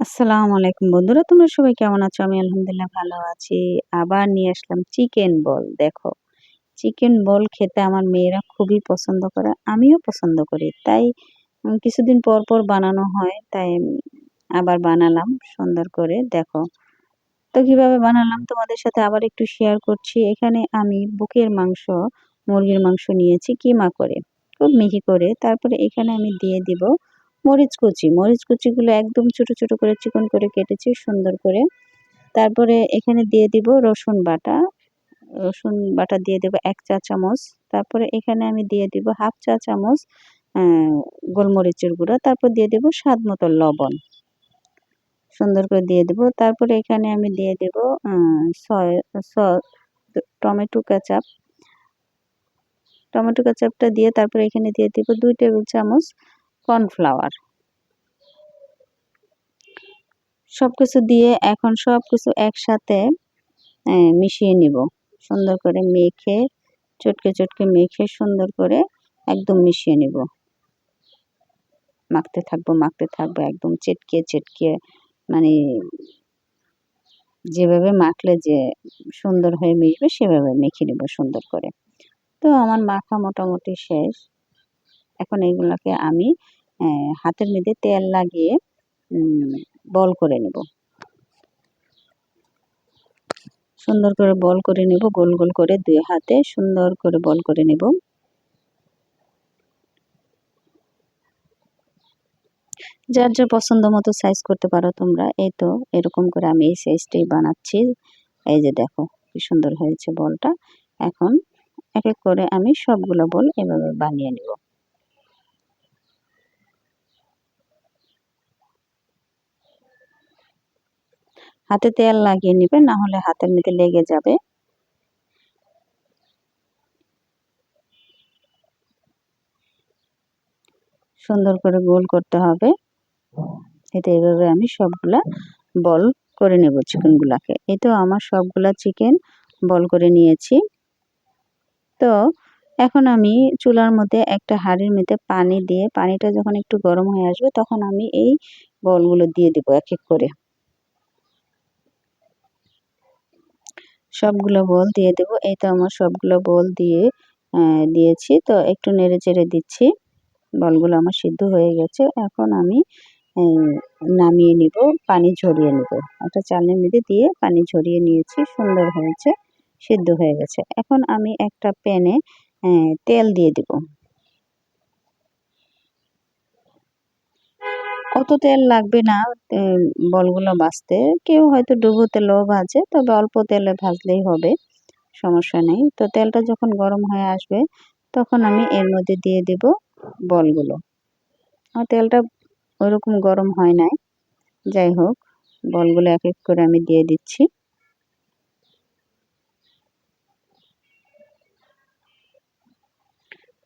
আসসালামু আলাইকুম বন্ধুরা, তোমরা সবাই কেমন আছো? আমি আলহামদুলিল্লাহ ভালো আছি। আবার নিয়ে আসলাম চিকেন বল দেখো। চিকেন বল খেতে আমার মেয়েরা খুবই পছন্দ করে, আমিও পছন্দ করি। তাই কিছুদিন পর পর বানানো হয়, তাই আবার বানালাম সুন্দর করে, দেখো। তো কীভাবে বানালাম তোমাদের সাথে আবার একটু শেয়ার করছি। এখানে আমি বুকের মাংস, মুরগির মাংস নিয়েছি, কিমা করে, খুব মিহি করে। তারপরে এখানে আমি দিয়ে দিব মরিচ কুচি। মরিচ কুচিগুলো একদম ছোট ছোট করে চিকন করে কেটেছি, সুন্দর করে। তারপরে এখানে দিয়ে দিব রসুন বাটা। রসুন বাটা দিয়ে দেবো এক চা চামচ। তারপরে এখানে আমি দিয়ে দিব হাফ চা চামচ গোলমরিচের গুঁড়া। তারপর দিয়ে দেব স্বাদ মতো লবণ। সুন্দর করে দিয়ে দেব। তারপরে এখানে আমি দিয়ে দেব সস টমেটো কেচাপ। টমেটো কেচাপটা দিয়ে তারপরে এখানে দিয়ে দেব দুই টেবিল চামচ কর্নফ্লাওয়ার। সব কিছু দিয়ে এখন সব কিছু একসাথে মিশিয়ে নিব। সুন্দর করে মেখে, চটকে চটকে মেখে সুন্দর করে একদম মিশিয়ে নিব। মাখতে থাকব মাখতে থাকব, একদম চেটকে চেটকে মানে যেভাবে মাখলে যে সুন্দর হয়ে মিশবে, সেভাবে মেখে নেব সুন্দর করে। তো আমার মাখা মোটামুটি শেষ। এখন এইগুলোকে আমি হাতের মধ্যে তেল লাগিয়ে বল করে নেব। সুন্দর করে বল করে নেব, গোল গোল করে দুই হাতে সুন্দর করে বল করে নেব। যার যার পছন্দ মতো সাইজ করতে পারো তোমরা, এই তো এরকম করে আমি এই সাইজটাই বানাচ্ছি। এই যে দেখো কি সুন্দর হয়েছে বলটা। এখন এক এক করে আমি সবগুলো বল এভাবে বানিয়ে নিব। হাতে তেল লাগিয়ে নেবে, না হলে হাতের মধ্যে লেগে যাবে। সুন্দর করে গোল করতে হবে। এতে এভাবে আমি সবগুলা বল করে নেব চিকেনগুলাকে। এই তো আমার সবগুলা চিকেন বল করে নিয়েছি। তো এখন আমি চুলার মধ্যে একটা হাঁড়ির মধ্যে পানি দিয়ে, পানিটা যখন একটু গরম হয়ে আসবে, তখন আমি এই বলগুলো দিয়ে দেবো এক এক করে। সবগুলো বল দিয়ে দেবো। এই তো আমার সবগুলো বল দিয়ে দিয়েছি। তো একটু নেড়ে চেড়ে দিচ্ছি। বলগুলো আমার সিদ্ধ হয়ে গেছে। এখন আমি নামিয়ে নিব, পানি ঝরিয়ে নেব। একটা চালের মধ্যে দিয়ে পানি ঝরিয়ে নিয়েছি। সুন্দর হয়েছে, সিদ্ধ হয়ে গেছে। এখন আমি একটা প্যানে তেল দিয়ে দেব। অত তেল লাগবে না বলগুলো ভাজতে। কেউ হয়তো ডুবো তেলেও ভাজে, তবে অল্প তেলে ভাজলেই হবে, সমস্যা নেই। তো তেলটা যখন গরম হয়ে আসবে, তখন আমি এর মধ্যে দিয়ে দেব বলগুলো। আর তেলটা ওইরকম গরম হয় নাই। যাই হোক, বলগুলো এক এক করে আমি দিয়ে দিচ্ছি।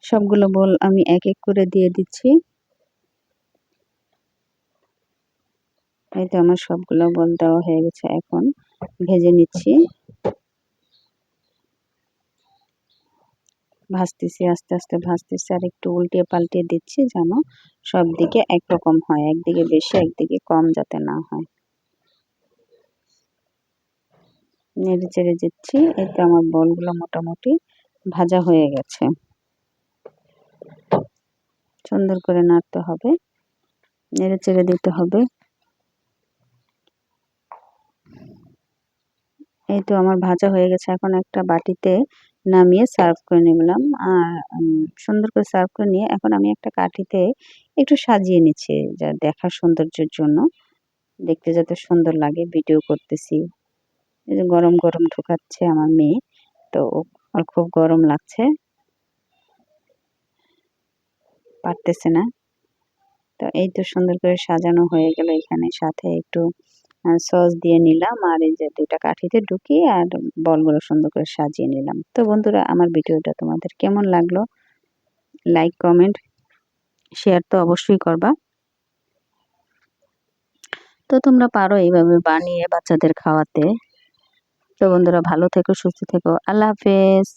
সবগুলো বল আমি এক এক করে দিয়ে দিচ্ছি। এই তো আমার সবগুলো বল দেওয়া হয়ে গেছে, এখন ভেজে নিচ্ছি। ভাজতেছি, আস্তে আস্তে ভাজতেছি, আর একটু উল্টিয়ে পাল্টিয়ে দিচ্ছি যেন সব দিকে একরকম হয়, একদিকে বেশি, একদিকে কম যাতে না হয়। নেড়ে চেড়ে দিচ্ছি এতে আমার বলগুলো মোটামুটি ভাজা হয়ে গেছে। সুন্দর করে নাড়তে হবে, নেড়ে চেড়ে দিতে হবে। এই তো আমার ভাজা হয়ে গেছে। এখন একটা বাটিতে নামিয়ে সার্ভ করে নিলাম। আর সুন্দর করে সার্ভ করে নিয়ে এখন আমি একটা কাঠিতে একটু সাজিয়ে নিচ্ছি যা দেখার সৌন্দর্যের জন্য। দেখতে যাতে সুন্দর লাগে, ভিডিও করতেছি। এই যে গরম গরম ঢুকাচ্ছে আমার মেয়ে, তো আর খুব গরম লাগছে। পারতেছে না। তো এই তো সুন্দর করে সাজানো হয়ে গেল এখানে। সাথে একটু সস দিয়ে নিলাম আর এই যে দুটা কাঠিতে ঢুকিয়ে আর বলগুলো সুন্দর করে সাজিয়ে নিলাম। তো বন্ধুরা, আমার ভিডিওটা তোমাদের কেমন লাগল? লাইক কমেন্ট শেয়ার তো অবশ্যই করবা। তো তোমরা পারো এইভাবে বানিয়ে বাচ্চাদের খাওয়াতে। তো বন্ধুরা, ভালো থেকো, সুস্থ থেকো। আল্লাহ হাফেজ।